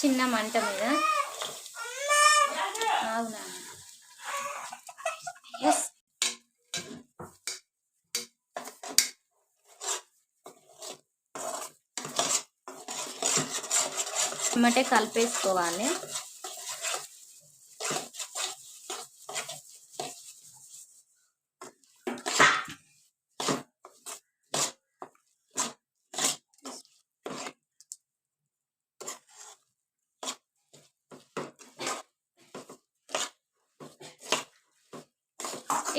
చిన్న మంట మీద. అవునా? ఎస్ కలిపేసుకోవాలి.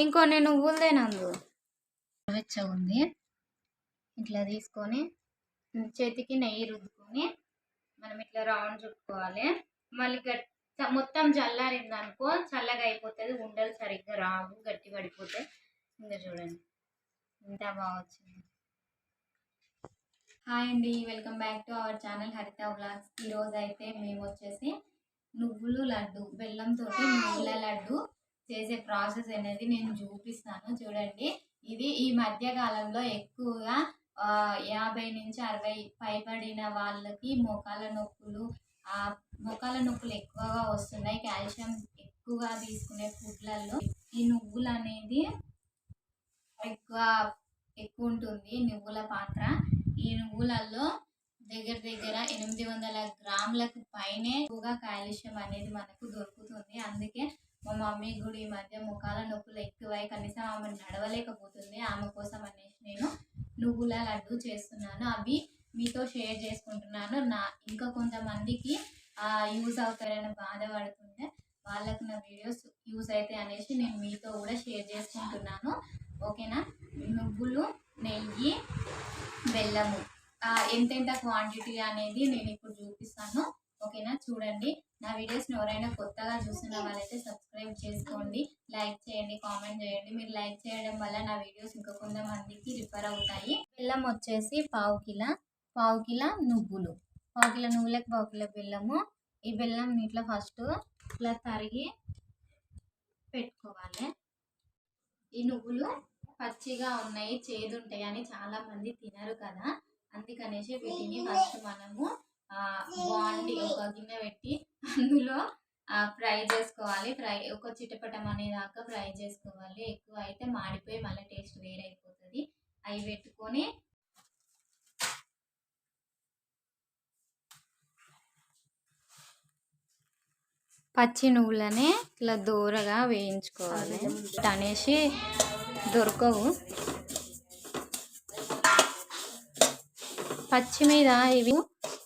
ఇంకో నేను నువ్వులదేనందు వెచ్చగా ఉంది. ఇట్లా తీసుకొని చేతికి నెయ్యి రుద్దుకొని మనం ఇట్లా రౌండ్ చుట్టుకోవాలి. మళ్ళీ గట్ మొత్తం చల్లారింది అనుకో చల్లగా అయిపోతుంది. ఉండలు సరిగ్గా రావు గట్టి పడిపోతాయి. ఇంకా చూడండి. ఇంత బాగా వచ్చింది. హాయ్ అండి. Welcome back to our channel Haritha vlogs. ఈరోజు అయితే మేము వచ్చేసి నువ్వులు లడ్డు బెల్లంతో నువ్వుల లడ్డు చేసే ప్రాసెస్ అనేది నేను చూపిస్తాను. చూడండి. ఇది ఈ మధ్య కాలంలో ఎక్కువగా యాభై నుంచి అరవై పైబడిన వాళ్ళకి మోకాల నొప్పులు ఆ మోకాల నొప్పులు ఎక్కువగా వస్తున్నాయి. కాల్షియం ఎక్కువగా తీసుకునే ఫుడ్లలో ఈ నువ్వులు అనేది ఎక్కువ ఎక్కువ ఉంటుంది. నువ్వుల పాత్ర. ఈ నువ్వులలో దగ్గర దగ్గర ఎనిమిది వందల గ్రాములకు పైనే ఎక్కువగా కాల్షియం అనేది మనకు దొరుకుతుంది. అందుకే మా మమ్మీ కూడా ఈ మధ్య ముఖాల నొప్పులు ఎక్కువై కనీసం ఆమె నడవలేకపోతుంది. ఆమె కోసం అనేసి నేను నువ్వుల లడ్డు చేస్తున్నాను. అవి మీతో షేర్ చేసుకుంటున్నాను. నా ఇంకా కొంతమందికి యూజ్ అవుతారని బాధపడుతుంటే వాళ్ళకు నా వీడియోస్ యూజ్ అవుతాయి అనేసి నేను మీతో కూడా షేర్ చేసుకుంటున్నాను. ఓకేనా? నువ్వులు నెయ్యి బెల్లము. ఎంతెంత క్వాంటిటీ అనేది నేను ఇప్పుడు చూపిస్తాను. ఓకేనా? చూడండి. నా వీడియోస్ని ఎవరైనా కొత్తగా చూసిన వాళ్ళైతే సబ్స్క్రైబ్ చేసుకోండి. లైక్ చేయండి కామెంట్ చేయండి. మీరు లైక్ చేయడం వల్ల నా వీడియోస్ ఇంకా కొంతమందికి రిఫర్ అవుతాయి. బెల్లం వచ్చేసి పావు కిలో పావు కిలో నువ్వులు. పావు కిలో నువ్వులకు పావు కిలో బెల్లము. ఈ బెల్లం ఇట్లా ఫస్ట్ ఇట్లా తరిగి పెట్టుకోవాలి. ఈ నువ్వులు పచ్చిగా ఉన్నాయి చేదు ఉంటాయి అని చాలా మంది తినరు కదా. అందుకనేసి వీటిని ఫస్ట్ మనము బాండి ఒక గిన్నె పెట్టి అందులో ఫ్రై చేసుకోవాలి. ఫ్రై ఒక చిటపటం అనేదాకా ఫ్రై చేసుకోవాలి. ఎక్కువ అయితే మాడిపోయి మళ్ళీ టేస్ట్ వేరే అయిపోతుంది అవి పెట్టుకొని పచ్చి నువ్వులనే ఇట్లా దూరగా వేయించుకోవాలి. అనేసి దొరకవు. పచ్చి మీద ఇవి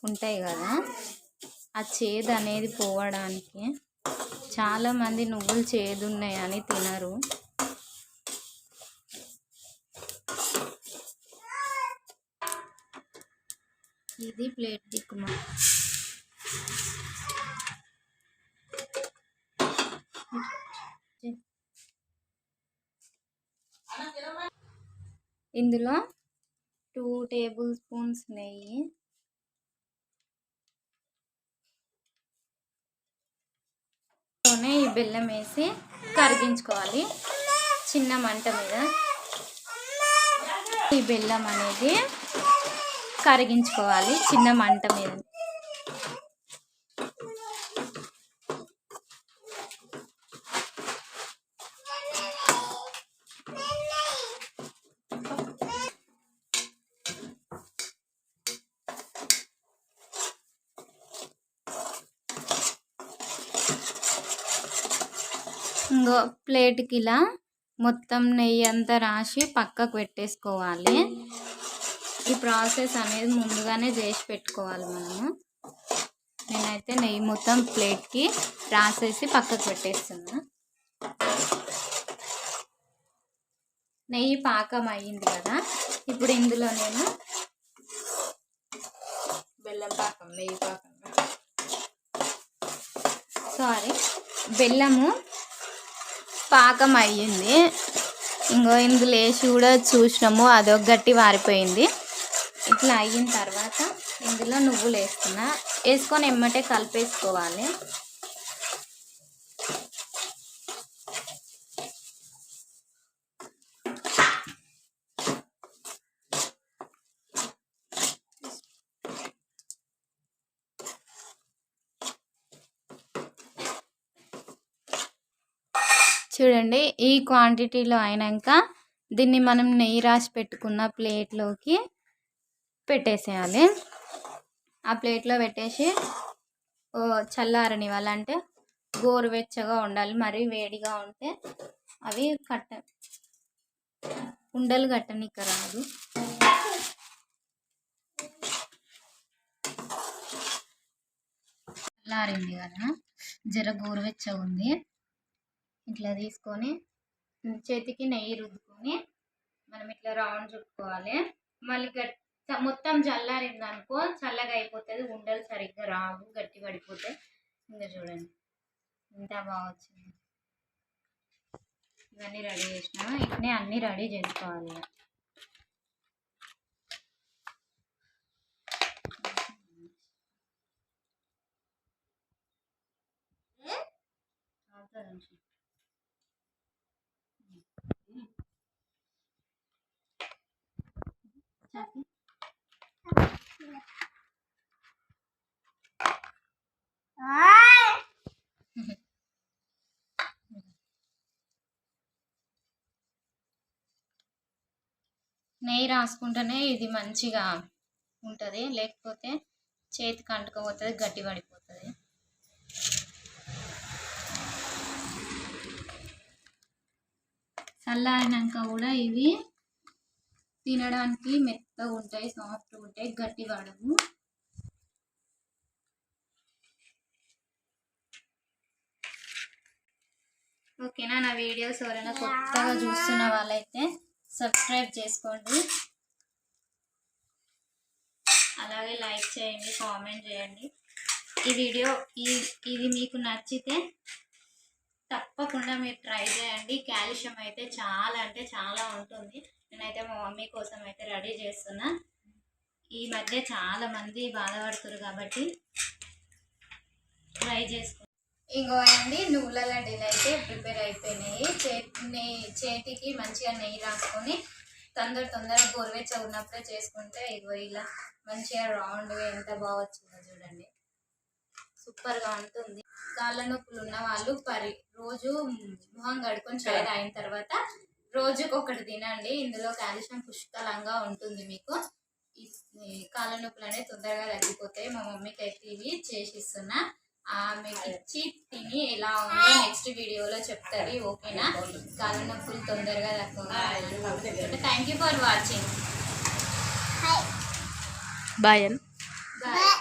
ఉంటాయి కదా ఆ చేదు అనేది పోవడానికి చాలా మంది నువ్వులు చేదు ఉన్నాయని తినరు. ఇది ప్లేట్ దిక్కుమా ఇందులో టూ టేబుల్ స్పూన్స్ నెయ్యి తోనే ఈ బెల్లం వేసి కరిగించుకోవాలి. చిన్న మంట మీద. ఈ బెల్లం అనేది కరిగించుకోవాలి చిన్న మంట మీద. ఇంకో ప్లేట్కి ఇలా మొత్తం నెయ్యి అంతా రాసి పక్కకు పెట్టేసుకోవాలి. ఈ ప్రాసెస్ అనేది ముందుగానే చేసి పెట్టుకోవాలి మనము. నేనైతే నెయ్యి మొత్తం ప్లేట్కి రాసేసి పక్కకు పెట్టేస్తున్నా. నెయ్యి పాకం అయ్యింది కదా ఇప్పుడు ఇందులో నేను బెల్లం పాకం నెయ్యి పాకం. సారీ బెల్లము పాకం అయ్యింది ఇంకో ఇందులో వేసి కూడా చూసినాము అదొక గట్టి వారిపోయింది. ఇట్లా అయిన తర్వాత ఇందులో నువ్వులు వేసుకున్నా వేసుకొని ఎమ్మటే కలిపేసుకోవాలి. చూడండి ఈ క్వాంటిటీలో అయినాక దీన్ని మనం నెయ్యి రాసి పెట్టుకున్న ప్లేట్లోకి పెట్టేసేయాలి. ఆ ప్లేట్లో పెట్టేసి ఓ చల్లారనివ్వాలంటే గోరువెచ్చగా ఉండాలి. మరీ వేడిగా ఉంటే అవి కట్ట ఉండలు కట్టనిక రాదు చల్లారింది కదా జర గోరువెచ్చగా ఉంది. ఇట్లా తీసుకొని చేతికి నెయ్యి రుద్దుకొని మనం ఇట్లా రౌండ్ చుట్టుకోవాలి మళ్ళీ గట్ మొత్తం చల్లారింది అనుకో చల్లగా అయిపోతుంది ఉండలు సరిగ్గా రావు గట్టి పడిపోతే ఇంకా చూడండి ఎంత బాగా వచ్చింది. ఇవన్నీ రెడీ చేసినా ఇట్నే అన్నీ రెడీ చేసుకోవాలి అవుతుంది నెయ్యి రాసుకుంటేనే ఇది మంచిగా ఉంటుంది లేకపోతే చేతికి అంటుకోపోతుంది గట్టి పడిపోతుంది. చల్లారినాక కూడా ఇవి తినడానికి మెత్తగా ఉంటాయి సాఫ్ట్ ఉంటాయి గట్టి వాడము. ఓకేనా నా వీడియోస్ ఎవరైనా కొత్తగా చూస్తున్న వాళ్ళైతే సబ్స్క్రైబ్ చేసుకోండి. అలాగే లైక్ చేయండి కామెంట్ చేయండి. ఈ వీడియో ఈ ఇది మీకు నచ్చితే తప్పకుండా మీరు ట్రై చేయండి. కాల్షియం అయితే చాలా అంటే చాలా ఉంటుంది. నేనైతే మా మమ్మీ కోసం అయితే రెడీ చేస్తున్నా. ఈ మధ్య చాలా మంది బాధపడుతున్నారు కాబట్టి ట్రై చేసుకో. ఇంకో అండి నువ్వుల లడ్డీలు అయితే ప్రిపేర్ అయిపోయినాయి. చేతి చేతికి మంచిగా నెయ్యి రాసుకొని తొందర తొందరగా గోరువెచ్చగా ఉన్నప్పుడే చేసుకుంటే ఇగో ఇలా మంచిగా రౌండ్గా ఎంత బాగా వచ్చిందో చూడండి. సూపర్గా ఉంటుంది. కాళ్ళ నొప్పులు ఉన్న వాళ్ళు పరి రోజు మొహం కడుక్కొని చాయ్ తాగిన తర్వాత రోజుకి ఒకటి తినండి. ఇందులో కాల్షియం పుష్కలంగా ఉంటుంది మీకు. ఈ కాళ్ళ నొప్పులు అనేవి తొందరగా తగ్గిపోతాయి. మా మమ్మీకి అయితే ఇవి చేసి ఇస్తున్నా ఆమెకి ఇచ్చి తిని ఎలా ఉందో నెక్స్ట్ వీడియోలో చెప్తుంది ఓకేనా? కాళ్ళ నొప్పులు తొందరగా తక్కువ thank you for watching. Bye bye.